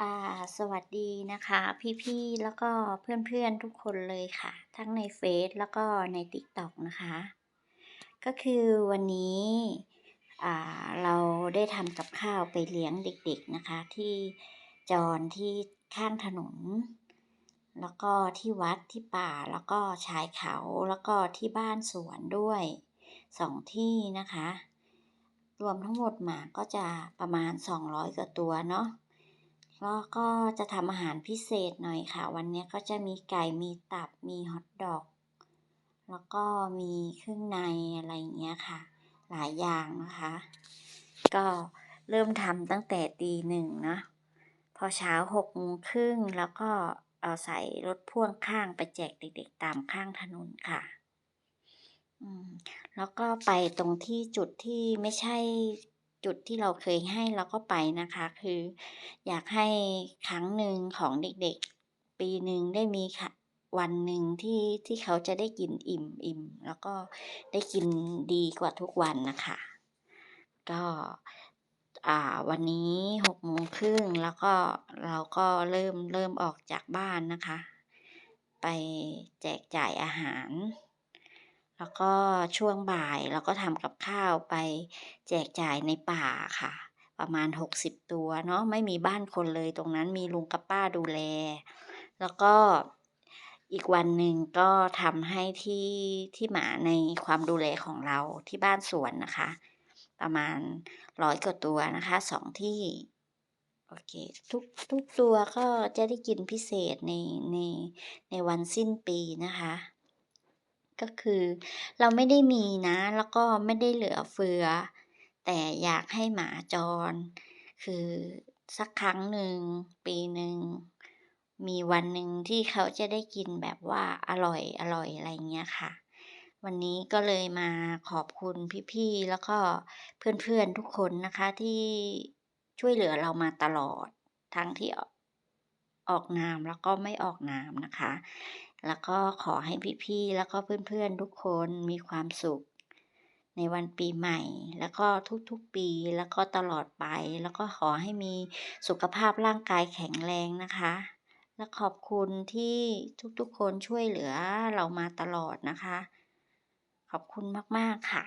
อ่าสวัสดีนะคะ พี่ๆ แล้วก็เพื่อนๆทุกคนเลยค่ะ ทั้งในเฟซแล้วก็ใน TikTok นะคะ ก็คือวันนี้อ่าเราได้ทำกับข้าวไปเลี้ยงเด็กๆนะคะ ที่จรที่ข้างถนน แล้วก็ที่วัดที่ป่าแล้วก็ชายเขาแล้วก็ที่บ้านสวนด้วยสองที่นะคะ รวมทั้งหมดหมาก็จะประมาณ 200กว่าตัวเนาะ แล้วก็จะทำอาหารพิเศษหน่อยค่ะ วันนี้ก็จะมีไก่มีตับมีฮอทดอก แล้วก็มีเครื่องในอะไรอย่างเงี้ยค่ะ หลายอย่างนะคะ ก็เริ่มทำตั้งแต่ตีหนึ่งนะพอเช้าหกโมงครึ่งแล้วก็เอาใส่รถพ่วงข้างไปแจกเด็กๆ ตามข้างถนนค่ะแล้วก็ไปตรงที่จุดที่ไม่ใช่ จุดที่เราเคยให้เราก็ไปนะคะ คืออยากให้ครั้งหนึ่งของเด็กๆ ปีหนึ่งได้มีค่ะวันหนึ่งที่ที่เขาจะได้กินอิ่มอิ่มแล้วก็ได้กินดีกว่าทุกวันนะคะ ก็วันนี้หกโมงครึ่งแล้วก็เราก็เริ่มเริ่มออกจากบ้านนะคะ ไปแจกจ่ายอาหาร แล้วก็ช่วงบ่ายเราก็ทำกับข้าวไปแจกจ่ายในป่าค่ะ ประมาณ 60 ตัวเนาะไม่มีบ้านคนเลยตรงนั้นมีลุงกับป้าดูแล แล้วก็อีกวันหนึ่งก็ทำให้ที่ที่หมาในความดูแลของเราที่บ้านสวนนะคะ ประมาณร้อยกว่าตัวนะคะสองที่โอเคทุกทุกตัวก็จะได้กินพิเศษในในในวันสิ้นปีนะคะ ก็คือ เราไม่ได้มีนะ แล้วก็ไม่ได้เหลือเฟือ แต่อยากให้หมาจร คือสักครั้งหนึ่ง ปีหนึ่ง มีวันหนึ่งที่เขาจะได้กินแบบว่าอร่อยอร่อยอะไรเงี้ยค่ะ วันนี้ก็เลยมาขอบคุณพี่ๆ แล้วก็เพื่อนๆทุกคนนะคะที่ช่วยเหลือเรามาตลอดทั้งที่ ออกนามแล้วก็ไม่ออกนามนะคะ แล้วก็ขอให้พี่ๆแล้วก็เพื่อนๆทุกคนมีความสุข ในวันปีใหม่ แล้วก็ทุกๆปีแล้วก็ตลอดไป แล้วก็ขอให้มีสุขภาพร่างกายแข็งแรงนะคะ และขอบคุณที่ทุกๆคนช่วยเหลือเรามาตลอดนะคะ ขอบคุณมากๆค่ะ